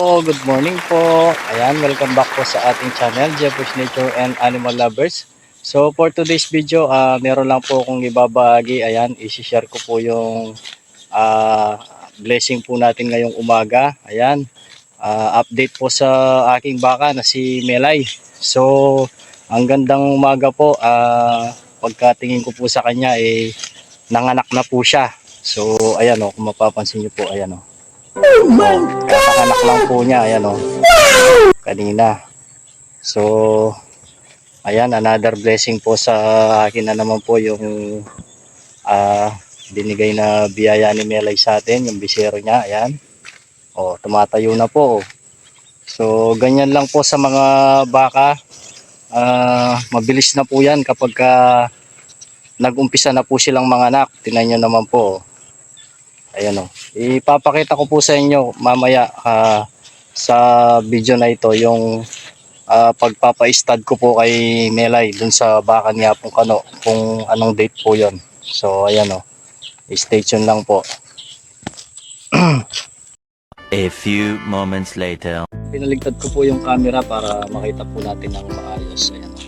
po, good morning po. Ayan, welcome back po sa ating channel, Jeffers Nature and Animal Lovers. So for today's video, ah meron lang po akong ibabahagi. Ayan, isi-share ko po yung ah, blessing po natin ngayong umaga. Ayan, ah, update po sa aking baka na si Melay. So, ang gandang umaga po. ah pagkatingin ko po sa kanya, eh, nanganak na po siya. So, ayan o, kung mapapansin niyo po, ayan o. Oh my Kakanak lang po niya, ayan o. Kanina. So, ayan, another blessing po sa akin na naman po yung ah binigay na biyaya ni Melay sa atin, yung bisero niya, ayan. O, tumatayo na po. So, ganyan lang po sa mga baka. Ah, mabilis na po yan kapag ka nag-umpisa na po silang manganak. Tinan nyo naman po. Ayan o. Ipapakita ko po sa inyo mamaya ah, sa video na ito yung ah, pagpapa-stud ko po kay Melay dun sa baka niya pong kano kung anong date po yon. So ayan o. Stay tuned lang po. A few moments later. Pinaligtad ko po yung camera para makita po natin ng maayos. Ayan o.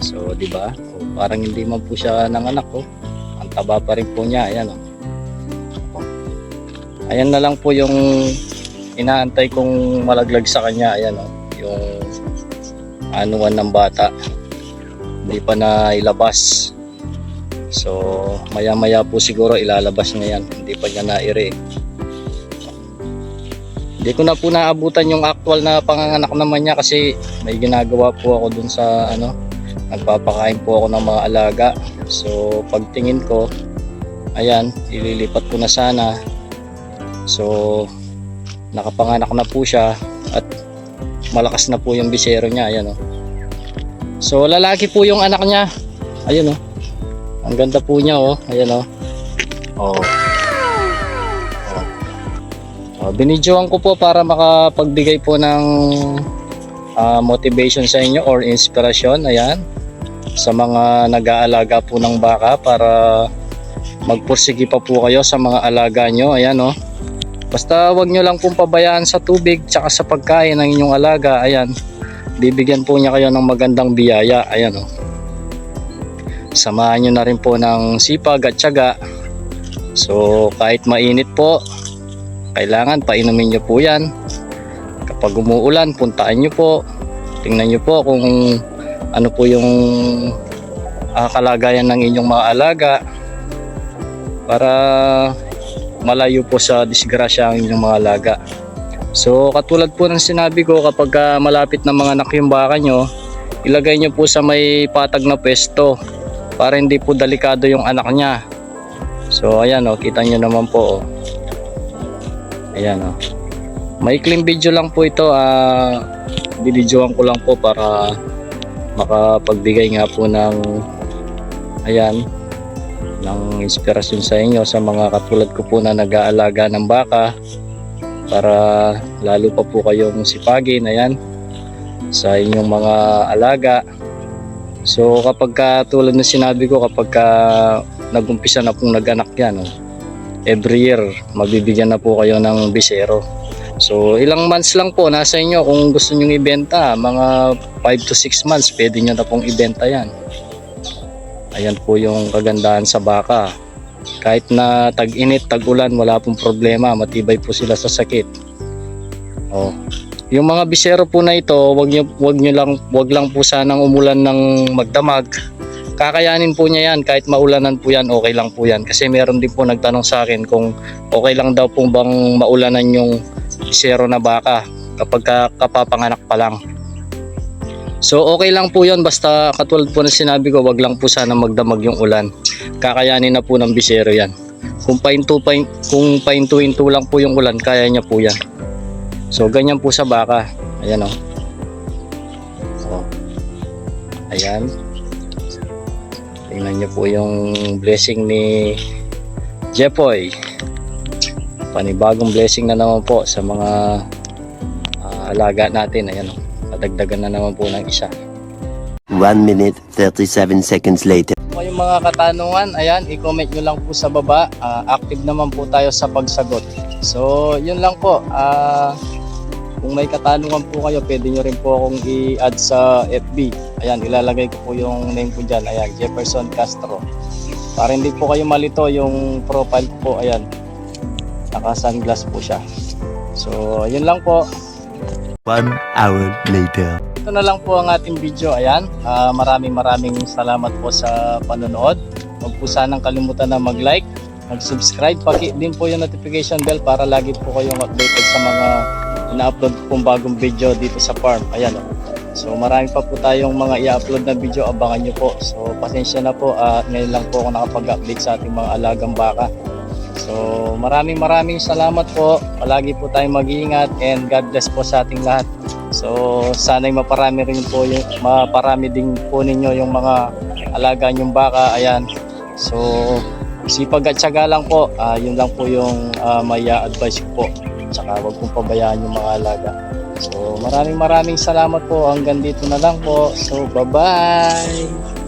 So di ba? Parang hindi man po siya nanganak oh. Ang taba pa rin po niya. Ayan o. Ayan na lang po yung inaantay kong malaglag sa kanya. Ayan o. Yung anuan ng bata. Hindi pa na ilabas. So maya maya po siguro ilalabas niya yan. Hindi pa niya naire. Hindi ko na po naabutan yung actual na panganganak naman niya kasi may ginagawa po ako dun sa ano, nagpapakain po ako ng mga alaga. So pagtingin ko, ayan, ililipat ko na sana. So nakapanganak na po siya at malakas na po yung bisero niya, ayan oh. So lalaki po yung anak niya. Ayun oh. Ang ganda po niya oh, ayan oh. Oh. Uh, binidyoan ko po para makapagbigay po ng ah, motivation sa inyo or inspirasyon ayan sa mga nag-aalaga po ng baka para magpursigi pa po kayo sa mga alaga nyo ayan oh. Basta wag nyo lang pong pabayaan sa tubig tsaka sa pagkain ng inyong alaga. Ayan bibigyan po niya kayo ng magandang biyaya. Ayan oh. samahan nyo na rin po ng sipag at tiyaga. So kahit mainit po kailangan painumin nyo po yan. Kapag umuulan puntaan nyo po. Tingnan nyo po kung ano po yung ah, kalagayan ng inyong mga alaga. Para malayo po sa disgrasya ang inyong mga alaga so katulad po ng sinabi ko kapag ah, malapit na mga anak yung nyo ilagay nyo po sa may patag na pwesto para hindi po delikado yung anak niya so ayan o kita nyo naman po oh. Ayan o. Maikling video lang po ito. Ah, binidyoan ko lang po para makapagbigay nga po ng ayan ng inspirasyon sa inyo sa mga katulad ko po na nag-aalaga ng baka para lalo pa po kayong sipagin ayan sa inyong mga alaga so kapag ka, tulad na sinabi ko kapag ka nagumpisa na pong naganak yan oh, every year mabibigyan na po kayo ng bisero. So ilang months lang po nasa inyo kung gusto niyo ibenta, mga 5 to 6 months pwede niyo na pong ibenta 'yan. Ayan po yung kagandahan sa baka. Kahit na tag-init, tag-ulan, wala pong problema, matibay po sila sa sakit. Oh. Yung mga bisero po na ito, wag niyo wag niyo lang wag lang po sanang umulan ng magdamag kakayanin po niya yan kahit maulanan po yan okay lang po yan kasi meron din po nagtanong sa akin kung okay lang daw po bang maulanan yung zero na baka kapag ka, kapapanganak pa lang so okay lang po yon basta katulad po na sinabi ko wag lang po sana magdamag yung ulan kakayanin na po ng bisero yan kung painto pain, kung paintuin lang po yung ulan kaya niya po yan so ganyan po sa baka ayan o oh. ayan Tingnan niyo po yung blessing ni Jepoy. Panibagong blessing na naman po sa mga ah, alaga natin. Ayan, oh. Padagdagan na naman po ng isa. 1 minute 37 seconds later. Kung yung mga katanungan, ayan, i-comment nyo lang po sa baba. Ah, active naman po tayo sa pagsagot. So, yun lang po. Ah, Kung may katanungan po kayo, pwede nyo rin po akong i-add sa FB. Ayan, ilalagay ko po yung name ko dyan. Ayan, Jefferson Castro. Para hindi po kayo malito yung profile ko po. Ayan, naka-sunglass po siya. So, yun lang po. One hour later. Ito na lang po ang ating video. Ayan, ah, maraming maraming salamat po sa panonood. Huwag po sanang kalimutan na mag-like, mag-subscribe. Paki din po yung notification bell para lagi po kayong updated sa mga ina-upload pong bagong video dito sa farm. Ayan o. So marami pa po tayong mga i-upload na video. Abangan nyo po. So pasensya na po. at ngayon lang po ako nakapag-update sa ating mga alagang baka. So maraming maraming salamat po. Palagi po tayong mag-iingat and God bless po sa ating lahat. So sana'y maparami rin po yung maparami din po ninyo yung mga alaga nyong baka. Ayan. So sipag at syaga lang po. Ah, yun lang po yung ah, may advice ko po. Tsaka wag pong pabayaan yung mga alaga. So maraming maraming salamat po. Hanggang dito na lang po. So bye-bye.